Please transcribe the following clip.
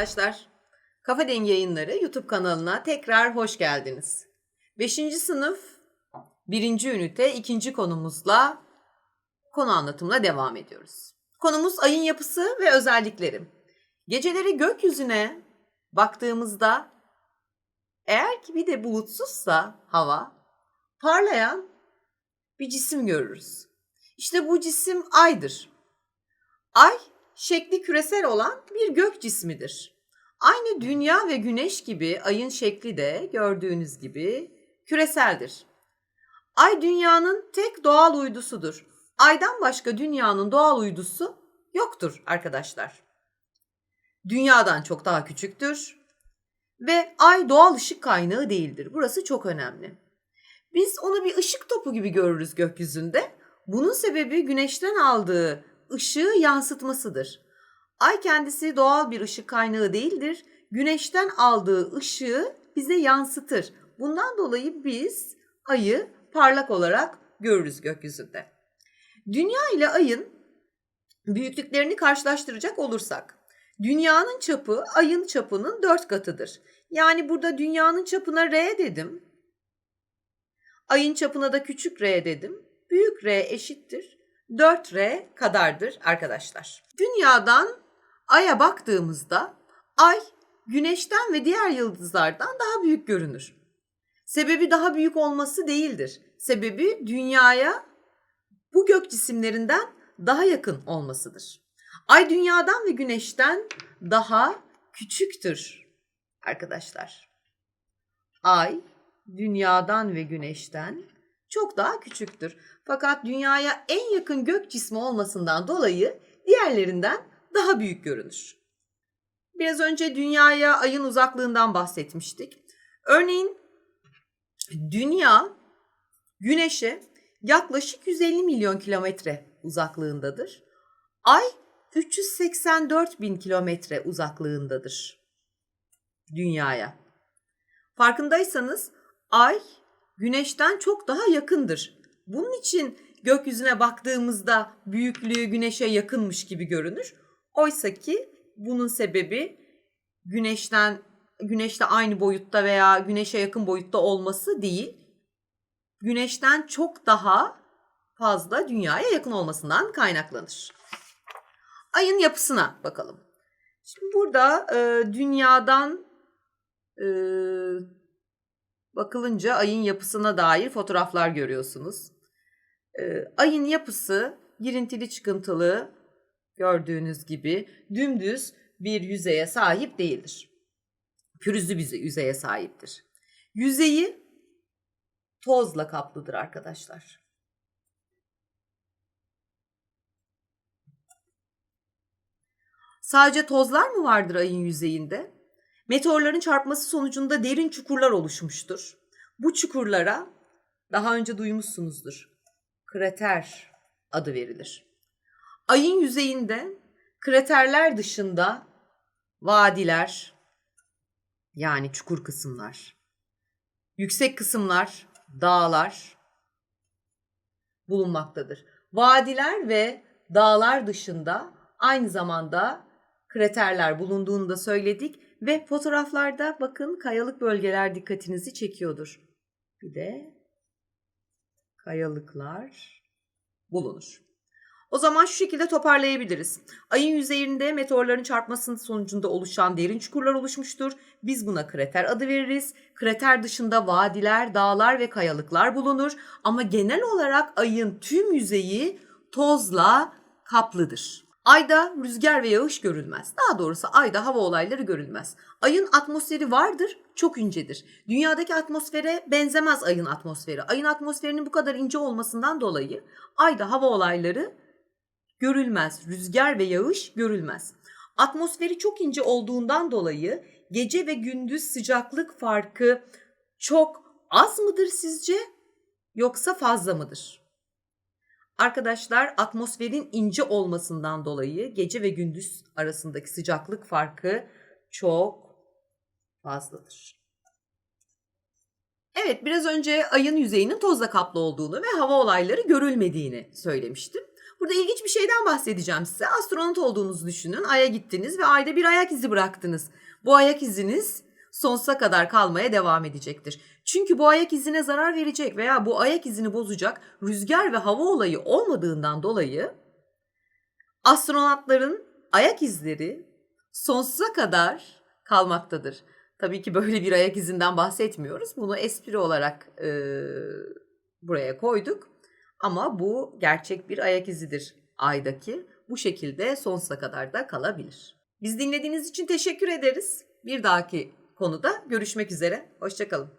arkadaşlar. Kafa Dengi Yayınları YouTube kanalına tekrar hoş geldiniz. 5. sınıf 1. ünite 2. konumuzla konu anlatımına devam ediyoruz. Konumuz ayın yapısı ve özellikleri. Geceleri gökyüzüne baktığımızda eğer ki bir de bulutsuzsa hava parlayan bir cisim görürüz. İşte bu cisim aydır. Ay şekli küresel olan bir gök cismidir. Aynı dünya ve güneş gibi ayın şekli de gördüğünüz gibi küreseldir. Ay dünyanın tek doğal uydusudur. Aydan başka dünyanın doğal uydusu yoktur arkadaşlar. Dünyadan çok daha küçüktür ve ay doğal ışık kaynağı değildir. Burası çok önemli. Biz onu bir ışık topu gibi görürüz gökyüzünde. Bunun sebebi güneşten aldığı ışığı yansıtmasıdır. Ay kendisi doğal bir ışık kaynağı değildir. Güneşten aldığı ışığı bize yansıtır. Bundan dolayı biz ayı parlak olarak görürüz gökyüzünde. Dünya ile ayın büyüklüklerini karşılaştıracak olursak, dünyanın çapı ayın çapının dört katıdır. Yani burada dünyanın çapına R dedim. Ayın çapına da küçük r dedim. Büyük R eşittir 4R kadardır arkadaşlar. Dünyadan Ay'a baktığımızda Ay Güneş'ten ve diğer yıldızlardan daha büyük görünür. Sebebi daha büyük olması değildir. Sebebi dünyaya bu gök cisimlerinden daha yakın olmasıdır. Ay dünyadan ve güneşten daha küçüktür arkadaşlar. Ay dünyadan ve güneşten çok daha küçüktür. Fakat dünyaya en yakın gök cismi olmasından dolayı diğerlerinden daha büyük görünür. Biraz önce dünyaya ayın uzaklığından bahsetmiştik. Örneğin dünya güneşe yaklaşık 150 milyon kilometre uzaklığındadır. Ay 384 bin kilometre uzaklığındadır dünyaya. Farkındaysanız ay güneşten çok daha yakındır. Bunun için gökyüzüne baktığımızda büyüklüğü güneşe yakınmış gibi görünür. Oysa ki bunun sebebi güneşten güneşle aynı boyutta veya güneşe yakın boyutta olması değil. Güneşten çok daha fazla dünyaya yakın olmasından kaynaklanır. Ayın yapısına bakalım. Şimdi burada e, dünyadan e, bakılınca ayın yapısına dair fotoğraflar görüyorsunuz. E, ayın yapısı girintili çıkıntılı gördüğünüz gibi dümdüz bir yüzeye sahip değildir. Pürüzlü bir yüzeye sahiptir. Yüzeyi tozla kaplıdır arkadaşlar. Sadece tozlar mı vardır ayın yüzeyinde? Meteorların çarpması sonucunda derin çukurlar oluşmuştur. Bu çukurlara daha önce duymuşsunuzdur. Krater adı verilir. Ayın yüzeyinde kraterler dışında vadiler yani çukur kısımlar, yüksek kısımlar, dağlar bulunmaktadır. Vadiler ve dağlar dışında aynı zamanda kraterler bulunduğunu da söyledik ve fotoğraflarda bakın kayalık bölgeler dikkatinizi çekiyordur. Bir de kayalıklar bulunur. O zaman şu şekilde toparlayabiliriz. Ayın yüzeyinde meteorların çarpmasının sonucunda oluşan derin çukurlar oluşmuştur. Biz buna krater adı veririz. Krater dışında vadiler, dağlar ve kayalıklar bulunur. Ama genel olarak ayın tüm yüzeyi tozla kaplıdır. Ayda rüzgar ve yağış görülmez. Daha doğrusu ayda hava olayları görülmez. Ayın atmosferi vardır, çok incedir. Dünyadaki atmosfere benzemez ayın atmosferi. Ayın atmosferinin bu kadar ince olmasından dolayı ayda hava olayları görülmez. Rüzgar ve yağış görülmez. Atmosferi çok ince olduğundan dolayı gece ve gündüz sıcaklık farkı çok az mıdır sizce yoksa fazla mıdır? Arkadaşlar atmosferin ince olmasından dolayı gece ve gündüz arasındaki sıcaklık farkı çok fazladır. Evet biraz önce ayın yüzeyinin tozla kaplı olduğunu ve hava olayları görülmediğini söylemiştim. Burada ilginç bir şeyden bahsedeceğim size. Astronot olduğunuzu düşünün. Ay'a gittiniz ve Ay'da bir ayak izi bıraktınız. Bu ayak iziniz sonsuza kadar kalmaya devam edecektir. Çünkü bu ayak izine zarar verecek veya bu ayak izini bozacak rüzgar ve hava olayı olmadığından dolayı astronotların ayak izleri sonsuza kadar kalmaktadır. Tabii ki böyle bir ayak izinden bahsetmiyoruz. Bunu espri olarak e, buraya koyduk. Ama bu gerçek bir ayak izidir aydaki. Bu şekilde sonsuza kadar da kalabilir. Biz dinlediğiniz için teşekkür ederiz. Bir dahaki konuda görüşmek üzere. Hoşçakalın.